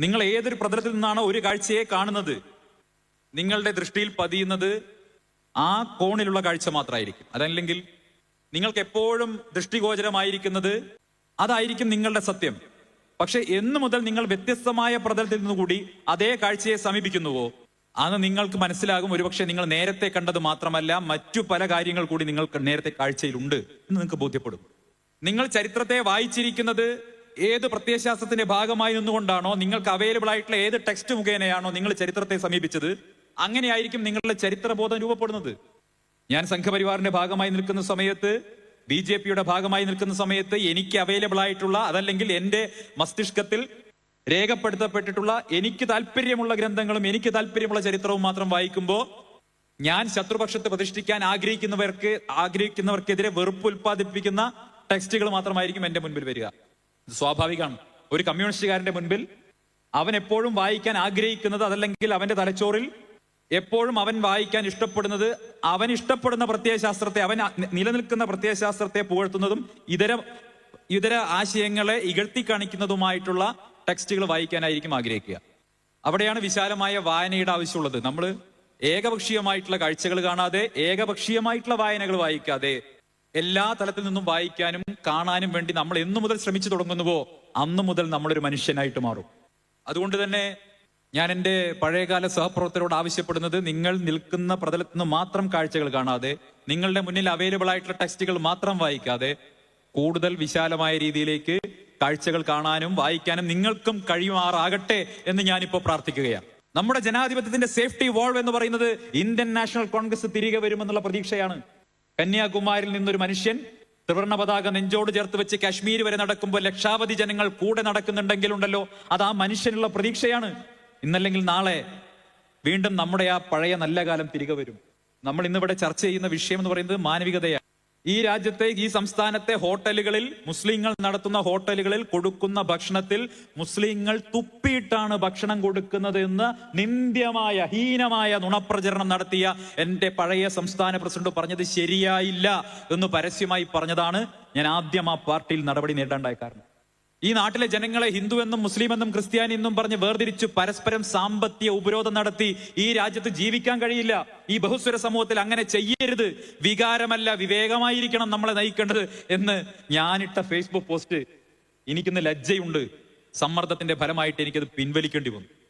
നിങ്ങൾ ഏതൊരു പ്രതലത്തിൽ നിന്നാണോ ഒരു കാഴ്ചയെ കാണുന്നത് നിങ്ങളുടെ ദൃഷ്ടിയിൽ പതിയുന്നത് ആ കോണിലുള്ള കാഴ്ച മാത്രമായിരിക്കും. അതല്ലെങ്കിൽ നിങ്ങൾക്ക് എപ്പോഴും ദൃഷ്ടിഗോചരമായിരിക്കുന്നത് അതായിരിക്കും നിങ്ങളുടെ സത്യം. പക്ഷെ എന്നു മുതൽ നിങ്ങൾ വ്യത്യസ്തമായ പ്രതലത്തിൽ നിന്നുകൂടി അതേ കാഴ്ചയെ സമീപിക്കുന്നുവോ അന്ന് നിങ്ങൾക്ക് മനസ്സിലാകും. ഒരുപക്ഷെ നിങ്ങൾ നേരത്തെ കണ്ടത് മാത്രമല്ല മറ്റു പല കാര്യങ്ങൾ കൂടി നിങ്ങൾക്ക് നേരത്തെ കാഴ്ചയിലുണ്ട് എന്ന് നിങ്ങൾക്ക് ബോധ്യപ്പെടും. നിങ്ങൾ ചരിത്രത്തെ വായിച്ചിരിക്കുന്നത് ഏത് പ്രത്യയശാസ്ത്രത്തിന്റെ ഭാഗമായി നിന്നുകൊണ്ടാണോ നിങ്ങൾക്ക് അവൈലബിൾ ആയിട്ടുള്ള ഏത് ടെക്സ്റ്റ് മുഖേനയാണോ നിങ്ങൾ ചരിത്രത്തെ സമീപിച്ചത് അങ്ങനെയായിരിക്കും നിങ്ങളുടെ ചരിത്രബോധം രൂപപ്പെടുന്നത്. ഞാൻ സംഘപരിവാറിന്റെ ഭാഗമായി നിൽക്കുന്ന സമയത്ത് ബി ജെ പിയുടെ ഭാഗമായി നിൽക്കുന്ന സമയത്ത് എനിക്ക് അവൈലബിൾ ആയിട്ടുള്ള അതല്ലെങ്കിൽ എന്റെ മസ്തിഷ്കത്തിൽ രേഖപ്പെടുത്തപ്പെട്ടിട്ടുള്ള എനിക്ക് താല്പര്യമുള്ള ഗ്രന്ഥങ്ങളും എനിക്ക് താല്പര്യമുള്ള ചരിത്രവും മാത്രം വായിക്കുമ്പോൾ ഞാൻ ശത്രുപക്ഷത്തെ പ്രതിഷ്ഠിക്കാൻ ആഗ്രഹിക്കുന്നവർക്ക് ആഗ്രഹിക്കുന്നവർക്കെതിരെ വെറുപ്പ് ഉൽപ്പാദിപ്പിക്കുന്ന ടെക്സ്റ്റുകൾ മാത്രമായിരിക്കും എന്റെ മുൻപിൽ വരിക. സ്വാഭാവികമാണ് ഒരു കമ്മ്യൂണിസ്റ്റുകാരന്റെ മുൻപിൽ അവൻ എപ്പോഴും വായിക്കാൻ ആഗ്രഹിക്കുന്നത് അതല്ലെങ്കിൽ അവന്റെ തലച്ചോറിൽ എപ്പോഴും അവൻ വായിക്കാൻ ഇഷ്ടപ്പെടുന്നത് അവൻ ഇഷ്ടപ്പെടുന്ന പ്രത്യയശാസ്ത്രത്തെ അവൻ നിലനിൽക്കുന്ന പ്രത്യയശാസ്ത്രത്തെ പുകഴ്ത്തുന്നതും ഇതര ഇതര ആശയങ്ങളെ ഇകഴ്ത്തി കാണിക്കുന്നതുമായിട്ടുള്ള ടെക്സ്റ്റുകൾ വായിക്കാനായിരിക്കും ആഗ്രഹിക്കുക. അവിടെയാണ് വിശാലമായ വായനയുടെ ആവശ്യമുള്ളത്. നമ്മൾ ഏകപക്ഷീയമായിട്ടുള്ള കാഴ്ചകൾ കാണാതെ ഏകപക്ഷീയമായിട്ടുള്ള വായനകൾ വായിക്കാതെ എല്ലാ തലത്തിൽ നിന്നും വായിക്കാനും കാണാനും വേണ്ടി നമ്മൾ എന്നു മുതൽ ശ്രമിച്ചു തുടങ്ങുന്നുവോ അന്നു മുതൽ നമ്മളൊരു മനുഷ്യനായിട്ട് മാറും. അതുകൊണ്ട് തന്നെ ഞാൻ എന്റെ പഴയകാല സഹപ്രവർത്തകരോട് ആവശ്യപ്പെടുന്നത് നിങ്ങൾ നിൽക്കുന്ന പ്രതലത്തിൽ നിന്ന് മാത്രം കാഴ്ചകൾ കാണാതെ നിങ്ങളുടെ മുന്നിൽ അവൈലബിൾ ആയിട്ടുള്ള ടെക്സ്റ്റുകൾ മാത്രം വായിക്കാതെ കൂടുതൽ വിശാലമായ രീതിയിലേക്ക് കാഴ്ചകൾ കാണാനും വായിക്കാനും നിങ്ങൾക്കും കഴിയുമാറാകട്ടെ എന്ന് ഞാനിപ്പോൾ പ്രാർത്ഥിക്കുകയാണ്. നമ്മുടെ ജനാധിപത്യത്തിന്റെ സേഫ്റ്റി വോൾവ് എന്ന് പറയുന്നത് ഇന്ത്യൻ നാഷണൽ കോൺഗ്രസ് തിരികെ വരുമെന്നുള്ള പ്രതീക്ഷയാണ്. കന്യാകുമാരിൽ നിന്നൊരു മനുഷ്യൻ ത്രിവർണ പതാക നെഞ്ചോട് ചേർത്ത് വെച്ച് കാശ്മീർ വരെ നടക്കുമ്പോൾ ലക്ഷാവധി ജനങ്ങൾ കൂടെ നടക്കുന്നുണ്ടെങ്കിലുണ്ടല്ലോ അത് ആ മനുഷ്യനുള്ള പ്രതീക്ഷയാണ്. ഇന്നല്ലെങ്കിൽ നാളെ വീണ്ടും നമ്മുടെ ആ പഴയ നല്ല കാലം തിരികെ വരും. നമ്മൾ ഇന്നിവിടെ ചർച്ച ചെയ്യുന്ന വിഷയം എന്ന് പറയുന്നത് മാനവികതയാണ്. ഈ രാജ്യത്തെ ഈ സംസ്ഥാനത്തെ ഹോട്ടലുകളിൽ മുസ്ലിങ്ങൾ നടത്തുന്ന ഹോട്ടലുകളിൽ കൊടുക്കുന്ന ഭക്ഷണത്തിൽ മുസ്ലിങ്ങൾ തുപ്പിയിട്ടാണ് ഭക്ഷണം കൊടുക്കുന്നത് എന്ന് നിന്ദ്യമായ ഹീനമായ നുണപ്രചരണം നടത്തിയ എന്റെ പഴയ സംസ്ഥാന പ്രസിഡന്റ് പറഞ്ഞത് ശരിയായില്ല എന്ന് പരസ്യമായി പറഞ്ഞതാണ് ഞാൻ ആദ്യം ആ പാർട്ടിയിൽ നടപടി നേടേണ്ടായ കാരണം. ഈ നാട്ടിലെ ജനങ്ങളെ ഹിന്ദു എന്നും മുസ്ലിം എന്നും ക്രിസ്ത്യാനി എന്നും പറഞ്ഞ് വേർതിരിച്ചു പരസ്പരം സാമ്പത്തിക ഉപരോധം നടത്തി ഈ രാജ്യത്ത് ജീവിക്കാൻ കഴിയില്ല. ഈ ബഹുസ്വര സമൂഹത്തിൽ അങ്ങനെ ചെയ്യരുത്. വികാരമല്ല വിവേകമായിരിക്കണം നമ്മളെ നയിക്കേണ്ടത് എന്ന് ഞാനിട്ട ഫേസ്ബുക്ക് പോസ്റ്റ് എനിക്കിന്ന് ലജ്ജയുണ്ട്. സമ്മർദ്ദത്തിന്റെ ഫലമായിട്ട് എനിക്കത് പിൻവലിക്കേണ്ടി വന്നു.